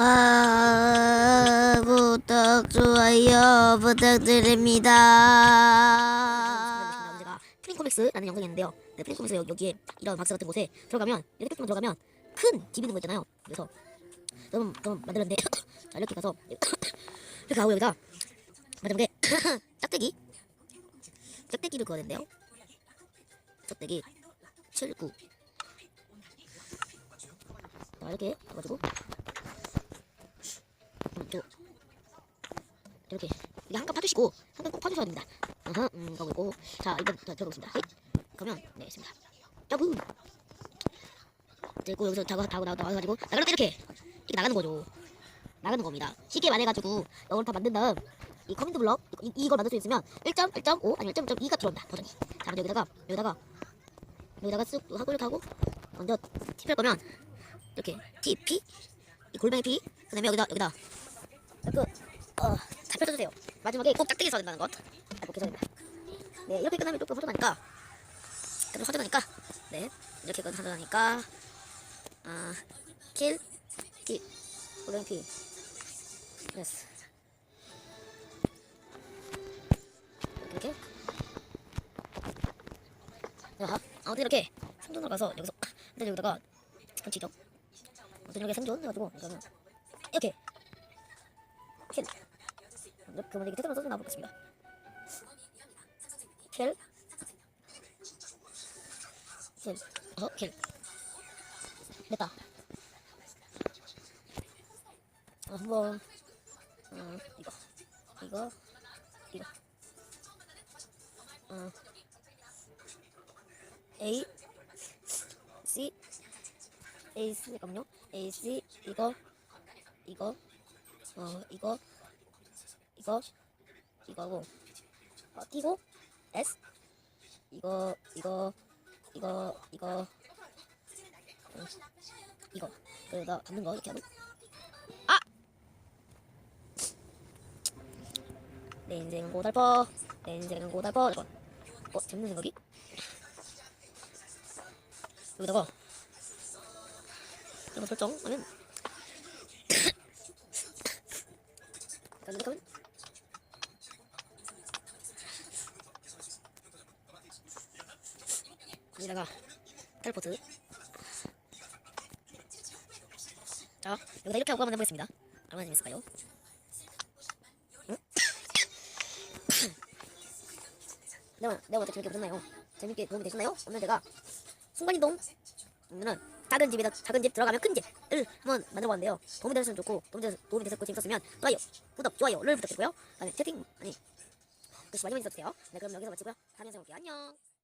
아, 구독, 좋아요 부탁드립니다. 문제가 프린코믹스라는 영상이 있는데요. 네, 프린코믹스 여- 여기에 이런 박스 같은 곳에 들어가면 이렇게 만 들어가면 큰 집이 있는 거 있잖아요. 그래서 좀, 좀 만들었는데 자 이렇게 가서 이렇게 가고 여기다 게 짝대기 짝대기를 그어야 된대요. 짝대기 7, 9 자, 이렇게 해가지고 음, 또 이렇게 이게 한칸 파주시고 한칸꼭 파주셔야 됩니다. 아하, 음, 그거 있고 자 일단 자, 들어보겠습니다. 헤이. 그러면 네 있습니다. 야부. 그리고 여기서 자고 자고 나와 나와 가지고 나가면 이렇게 이렇게 나가는 거죠. 나가는 겁니다. 쉽게 말해가지고 이걸 다 만든 다음 이 커맨드 블럭 이, 이걸 만들 수 있으면 1점, 1.5 아니면 1.2가 들어온다 버전이. 자 근데 여기다가 여기다가 여기다가 쓱 하고를 하고 먼저 TP 할 거면 이렇게 TP 이 골뱅이 P 그다음에 여기다 여기다 그 어, 잘 펼쳐주세요. 마지막에 꼭 짝대기 써야 된다는 것. 아, 꼭 써야 된다. 네, 이렇게 끝나면 조금 허전하니까. 좀 허전하니까. 네, 이렇게 끝 허전하니까. 아, 킬, 킬, 고랭 피. 됐어. 이렇게. 자, 아무튼 이렇게 생존으로 가서 여기서, 근데 여기다가 전치죠. 아무튼 이렇게 생존 해가지고, 이거는 이렇게. 킬. 만약에 테트만 써서 나와보겠습니다. 킬. 킬. 어, 킬. 됐다. 어, 한번, 어, 이거. 이거. 이거. 어. A. C. A, C, 잠깐만요. A, C, 이거. 이거. 어, 이거. 이거 이거고. 어, 띄고. S. 이거 이거 이거 이거. 음, 이거. 그러다 받는 거 이렇게 하고. 아! 내 인생은 고달퍼. 내 인생은 고달퍼. 이거. 어 재밌는 생각이? 여기다가 이거 설정하면? 이렇게 하면 여기다가 텔포트 자 여기다 이렇게 하고 한번 해보겠습니다 얼마나 재밌을까요? 응? 내가 내가 어떻게 재밌게 보셨나요? 재밌게 도움이 되셨나요? 오늘 제가 순간이동 오늘은 작은 집에다 작은 집 들어가면 큰 집을 한번 만들어봤는데요 도움이 되셨으면 좋고 도움이, 되셨, 도움이 되셨고 재밌었으면 좋아요 구독 좋아요를 부탁드리고요 다음에 채팅 아니 글씨 많이 많이 써주세요 네 그럼 여기서 마치고요 다음 영상에 볼게요 안녕